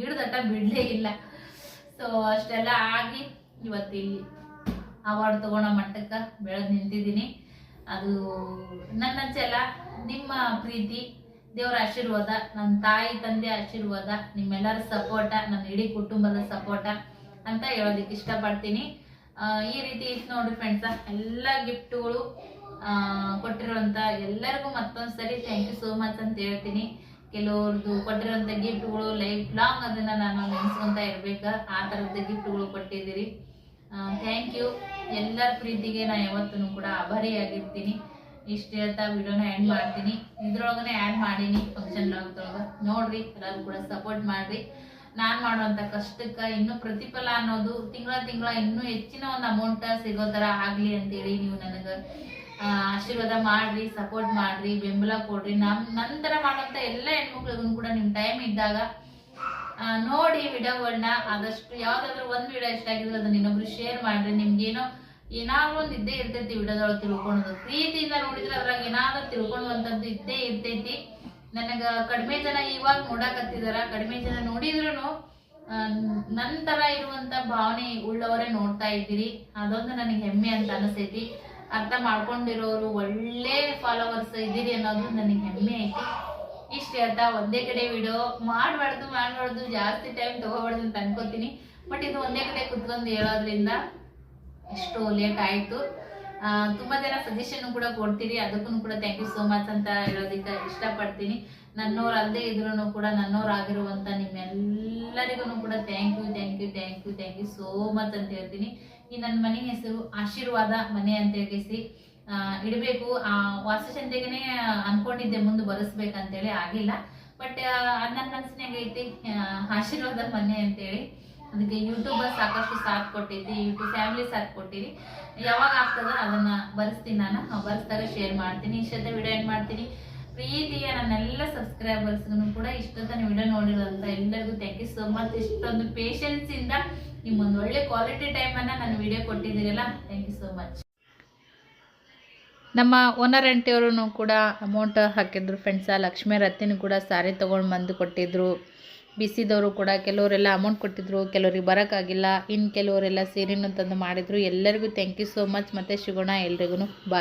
Speaker 1: ಹಿಡ್ದಟ್ಟ ಬಿಡ್ಲೇ ಇಲ್ಲ. ಸೊ ಅಷ್ಟೆಲ್ಲ ಆಗಿ ಇವತ್ತಿಲ್ಲಿ. ಅವಾರ್ಡ್ ತಗೊಳೋ ಮಟ್ಟಕ್ಕೆ ಬೆಳೆದು ನಿಂತಿದ್ದೀನಿ. ಅದು ನನ್ನ ಛಲ, ನಿಮ್ಮ ಪ್ರೀತಿ, ದೇವರ ಆಶೀರ್ವಾದ ನನ್ನ ತಾಯಿ ತಂದೆ ಆಶೀರ್ವಾದ, ನಿಮ್ಮೆಲ್ಲರ ಸಪೋರ್ಟ ನನ್ನ ಇಡೀ ಕುಟುಂಬದ ಸಪೋರ್ಟ ಅಂತ ಹೇಳೋದಕ್ಕೆ ಇಷ್ಟಪಡ್ತೀನಿ. ಈ ರೀತಿ ಇತ್ತು ನೋಡ್ರಿ ಫ್ರೆಂಡ್ಸ ಎಲ್ಲ ಗಿಫ್ಟ್ಗಳು ಕೊಟ್ಟಿರುವಂತ ಎಲ್ಲರಿಗೂ ಮತ್ತೊಂದು ಸರಿ ಥ್ಯಾಂಕ್ ಯು ಸೋ ಮಚ್ ಅಂತ ಹೇಳ್ತೀನಿ. ಕೆಲವ್ರದ್ದು ಕೊಟ್ಟಿರೋಂಥ ಗಿಫ್ಟ್ಗಳು ಲೈಫ್ ಲಾಂಗ್ ಅದನ್ನ ನಾನು ನೆನೆಸ್ಕೊಂತ ಇರ್ಬೇಕ. ಆ ಥರದ ಗಿಫ್ಟ್ಗಳು ಕೊಟ್ಟಿದ್ದೀರಿ. ಥ್ಯಾಂಕ್ ಯು ಎಲ್ಲರ ಪ್ರೀತಿಗೆ ನಾ ಯಾವತ್ತೂ ಕೂಡ ಆಭಾರಿಯಾಗಿರ್ತೀನಿ. ಇಷ್ಟು ಹೇಳ್ತಾ ವಿಡಿಯೋನ ಆ್ಯಡ್ ಮಾಡ್ತೀನಿ. ಇದ್ರೊಳಗನೆ ಆ್ಯಡ್ ಮಾಡೀನಿ ಫಂಕ್ಷನ್ ಲಾಗ್ದೊಳಗೆ ನೋಡ್ರಿ, ಎಲ್ಲರೂ ಕೂಡ ಸಪೋರ್ಟ್ ಮಾಡಿರಿ. ನಾನು ಮಾಡುವಂಥ ಕಷ್ಟಕ್ಕೆ ಇನ್ನೂ ಪ್ರತಿಫಲ ಅನ್ನೋದು ತಿಂಗಳ ತಿಂಗಳ ಇನ್ನೂ ಹೆಚ್ಚಿನ ಒಂದು ಅಮೌಂಟ್ ಸಿಗೋ ಥರ ಆಗಲಿ ಅಂತೇಳಿ ನೀವು ನನಗೆ ಆಶೀರ್ವಾದ ಮಾಡಿರಿ ಸಪೋರ್ಟ್ ಮಾಡಿರಿ, ಬೆಂಬಲ ಕೊಡ್ರಿ. ನಮ್ಮ ನಂತರ ಮಾಡುವಂಥ ಎಲ್ಲ ಹೆಣ್ಮಕ್ಳಿಗೂ ಕೂಡ ನಿಮ್ಮ ಟೈಮ್ ಇದ್ದಾಗ ನೋಡಿ ವಿಡಿಯೋಗಳನ್ನ ಆದಷ್ಟು ಯಾವ್ದಾದ್ರು ಒಂದ್ ವಿಡಿಯೋ ಇಷ್ಟ ಆಗಿದ್ರೆ ಅದನ್ನ ಇನ್ನೊಬ್ರು ಶೇರ್ ಮಾಡ್ರಿ. ನಿಮ್ಗೇನೋ ಏನಾದ್ರು ಒಂದ್ ಇದ್ದೇ ಇರ್ತೈತಿ ವಿಡಿಯೋದೊಳಗೆ ತಿಳ್ಕೊಳೋದು. ಪ್ರೀತಿಯಿಂದ ನೋಡಿದ್ರೆ ಅದ್ರಾಗ ಏನಾದ್ರು ತಿಳ್ಕೊಳ್ಳುವಂಥದ್ದು ಇದ್ದೇ ಇರ್ತೈತಿ. ನನಗ ಕಡಿಮೆ ಜನ ಇವಾಗ ನೋಡಕತ್ತಿದಾರ. ಕಡಿಮೆ ಜನ ನೋಡಿದ್ರು ತರ ಇರುವಂತ ಭಾವನೆ ಉಳ್ಳವರೇ ನೋಡ್ತಾ ಇದ್ದೀರಿ. ಅದೊಂದು ನನಗೆ ಹೆಮ್ಮೆ ಅಂತ ಅನಿಸ್ತೈತಿ ಅರ್ಥ ಮಾಡ್ಕೊಂಡಿರೋರು ಒಳ್ಳೆ ಫಾಲೋವರ್ಸ್ ಇದ್ದೀರಿ ಅನ್ನೋದು ನನಗೆ ಹೆಮ್ಮೆ ಐತಿ. ಇಷ್ಟ ಅಂತ ಒಂದೇ ಕಡೆ ವಿಡಿಯೋ ಮಾಡಬಾರ್ದು ಮಾಡಬಾರ್ದು. ಜಾಸ್ತಿ ಟೈಮ್ ತಗೋಬಾರ್ದು ಅಂತ ಅನ್ಕೋತೀನಿ. ಬಟ್ ಇದು ಒಂದೇ ಕಡೆ ಕುತ್ಕೊಂಡು ಹೇಳೋದ್ರಿಂದ ಎಷ್ಟು ಲೇಟ್ ಆಯಿತು. ತುಂಬಾ ಜನ ಸಜೆಷನ್ ಕೂಡ ಕೊಡ್ತೀರಿ. ಅದಕ್ಕೂ ಕೂಡ ಥ್ಯಾಂಕ್ ಯು ಸೋ ಮಚ್ ಅಂತ ಹೇಳೋದಕ್ಕೆ ಇಷ್ಟಪಡ್ತೀನಿ. ನನ್ನೋರ್ ಅಲ್ಲದೆ ಇದ್ರೂ ಕೂಡ ನನ್ನೋರಾಗಿರುವಂತ ನಿಮ್ಮೆಲ್ಲರಿಗೂ ಕೂಡ thank you thank you thank you thank you so much ಅಂತ ಹೇಳ್ತೀನಿ. ಈ ನನ್ನ ಮನೆ ಹೆಸರು ಆಶೀರ್ವಾದ ಮನೆ ಅಂತ ಹೇಳಿಸಿ ಆ, ಇಡಬೇಕು. ಆ ವಾಸ್ತುಶಂತೆಗೆನೆ ಅನ್ಕೊಂಡಿದ್ದೆ ಮುಂದೆ ಬರೆಸ್ಬೇಕಂತೇಳಿ, ಆಗಿಲ್ಲ. ಬಟ್ ನನ್ನ ಮನಸ್ಸಿನಾಗ ಐತಿ ಆಶೀರ್ವಾದ ಮನೆ ಅಂತೇಳಿ. ಅದಕ್ಕೆ ಯೂಟ್ಯೂಬ್ ಸಾಕಷ್ಟು ಸಾಥ್ ಕೊಟ್ಟೈತಿ ಯೂಟ್ಯೂಬ್ ಫ್ಯಾಮಿಲಿ ಸಾಥ್ ಕೊಟ್ಟಿರಿ. ಯಾವಾಗ ಆಗ್ತದ ಅದನ್ನ ಬರೆಸ್ತೀನಿ ನಾನು. ಬರ್ಸ್ದಾಗ ಶೇರ್ ಮಾಡ್ತೀನಿ. ಇಷ್ಟೊತ್ತ ವಿಡಿಯೋ ಏನ್ ಮಾಡ್ತೀನಿ. ಪ್ರೀತಿಯ ನನ್ನೆಲ್ಲ ಸಬ್ಸ್ಕ್ರೈಬರ್ಸ್ಗೂ ಕೂಡ ಇಷ್ಟೊತ್ತ ವಿಡಿಯೋ ನೋಡಿರೋದ್ರಿಂದ ಎಲ್ಲರಿಗೂ ಥ್ಯಾಂಕ್ ಯು ಸೋ ಮಚ್ ಇಷ್ಟೊಂದು ಪೇಷನ್ಸ್ ಇಂದ ನಿಮ್ಮೊಂದು ಒಳ್ಳೆ ಕ್ವಾಲಿಟಿ ಟೈಮ್ ಅನ್ನ ನಾನು ವಿಡಿಯೋ ಕೊಟ್ಟಿದ್ದೀರಲ್ಲ. ಥ್ಯಾಂಕ್ ಯು ಸೋ ಮಚ್ ನಮ್ಮ ಓನರ್ ಆಂಟಿಯವರು ಕೂಡ ಅಮೌಂಟ್ ಹಾಕಿದ್ರು ಫ್ರೆಂಡ್ಸ ಲಕ್ಷ್ಮೀ ರತ್ತಿನೂ ಕೂಡ ಸಾರಿ ತೊಗೊಂಡು ಬಂದು ಕೊಟ್ಟಿದ್ರು. ಬಿಸಿದವರು ಕೂಡ ಕೆಲವರೆಲ್ಲ ಅಮೌಂಟ್ ಕೊಟ್ಟಿದ್ರು, ಕೆಲವ್ರಿಗೆ ಬರೋಕ್ಕಾಗಿಲ್ಲ. ಇನ್ನು ಕೆಲವರೆಲ್ಲ ಸೀರೆನೂ ತಂದು ಮಾಡಿದ್ರು. ಎಲ್ಲರಿಗೂ ಥ್ಯಾಂಕ್ ಯು ಸೋ ಮಚ್ ಮತ್ತು ಸಿಗೋಣ ಎಲ್ರಿಗೂ ಬಾಯ್